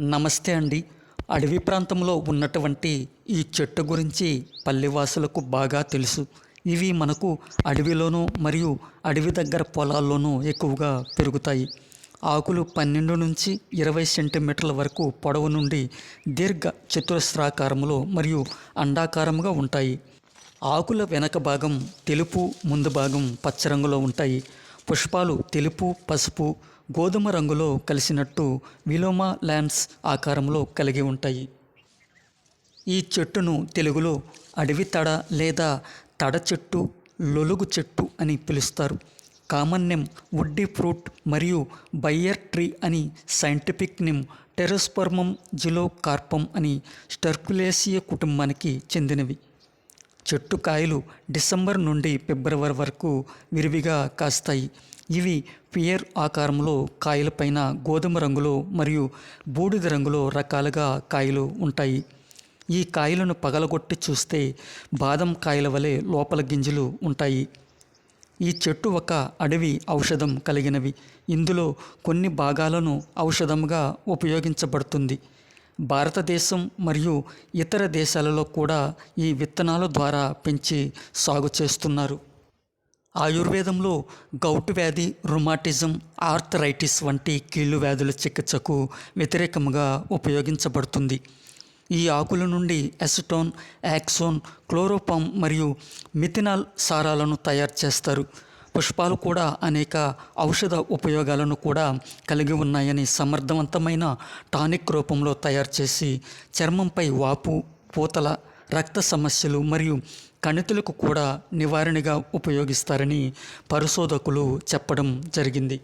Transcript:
నమస్తే అండి. అడవి ప్రాంతంలో ఉన్నటువంటి ఈ చెట్టు గురించి పల్లెవాసులకు బాగా తెలుసు. ఇవి మనకు అడవిలోనూ మరియు అడవి దగ్గర పొలాల్లోనూ ఎక్కువగా పెరుగుతాయి. ఆకులు పన్నెండు నుంచి ఇరవై సెంటీమీటర్ల వరకు పొడవు నుండి దీర్ఘ చతురస్రాకారంలో మరియు అండాకారంగా ఉంటాయి. ఆకుల వెనక భాగం తెలుపు ముందు భాగం పచ్చ రంగులో ఉంటాయి. పుష్పాలు తెలుపు పసుపు గోధుమ రంగులో కలిసినట్టు విలోమ ల్యాండ్స్ ఆకారంలో కలిగి ఉంటాయి. ఈ చెట్టును తెలుగులో అడవి తడ లేదా తడ చెట్టు లొలుగు చెట్టు అని పిలుస్తారు. కామన్ నేమ్ వుడ్డీ ఫ్రూట్ మరియు బయ్యర్ ట్రీ అని సైంటిఫిక్ నేమ్ జిలో కార్పం అని స్టర్కులేసియ కుటుంబానికి చెందినవి. చెట్టు కాయలు డిసెంబర్ నుండి ఫిబ్రవరి వరకు విరివిగా కాస్తాయి. ఇవి పియర్ ఆకారంలో కాయలపైన గోధుమ రంగులో మరియు బూడిద రంగులో రకాలుగా కాయలు ఉంటాయి. ఈ కాయలను పగలగొట్టి చూస్తే బాదం కాయల వలె లోపల గింజలు ఉంటాయి. ఈ చెట్టు ఒక అడవి ఔషధం కలిగినవి. ఇందులో కొన్ని భాగాలను ఔషధంగా ఉపయోగించబడుతుంది. భారతదేశం మరియు ఇతర దేశాలలో కూడా ఈ విత్తనాల ద్వారా పెంచి సాగు చేస్తున్నారు. ఆయుర్వేదంలో గౌట్ వ్యాధి రుమాటిజం ఆర్థరైటిస్ వంటి కీళ్ళు వ్యాధుల చికిత్సకు వ్యతిరేకంగా ఉపయోగించబడుతుంది. ఈ ఆకుల నుండి ఎసిటోన్ యాక్సోన్ క్లోరోపామ్ మరియు మిథినాల్ సారాలను తయారు చేస్తారు. పుష్పాలు కూడా అనేక ఔషధ ఉపయోగాలను కూడా కలిగి ఉన్నాయని సమర్థవంతమైన టానిక్ రూపంలో తయారు చేసి చర్మంపై వాపు పూతల రక్త సమస్యలు మరియు కణితులకు కూడా నివారణగా ఉపయోగిస్తారని పరిశోధకులు చెప్పడం జరిగింది.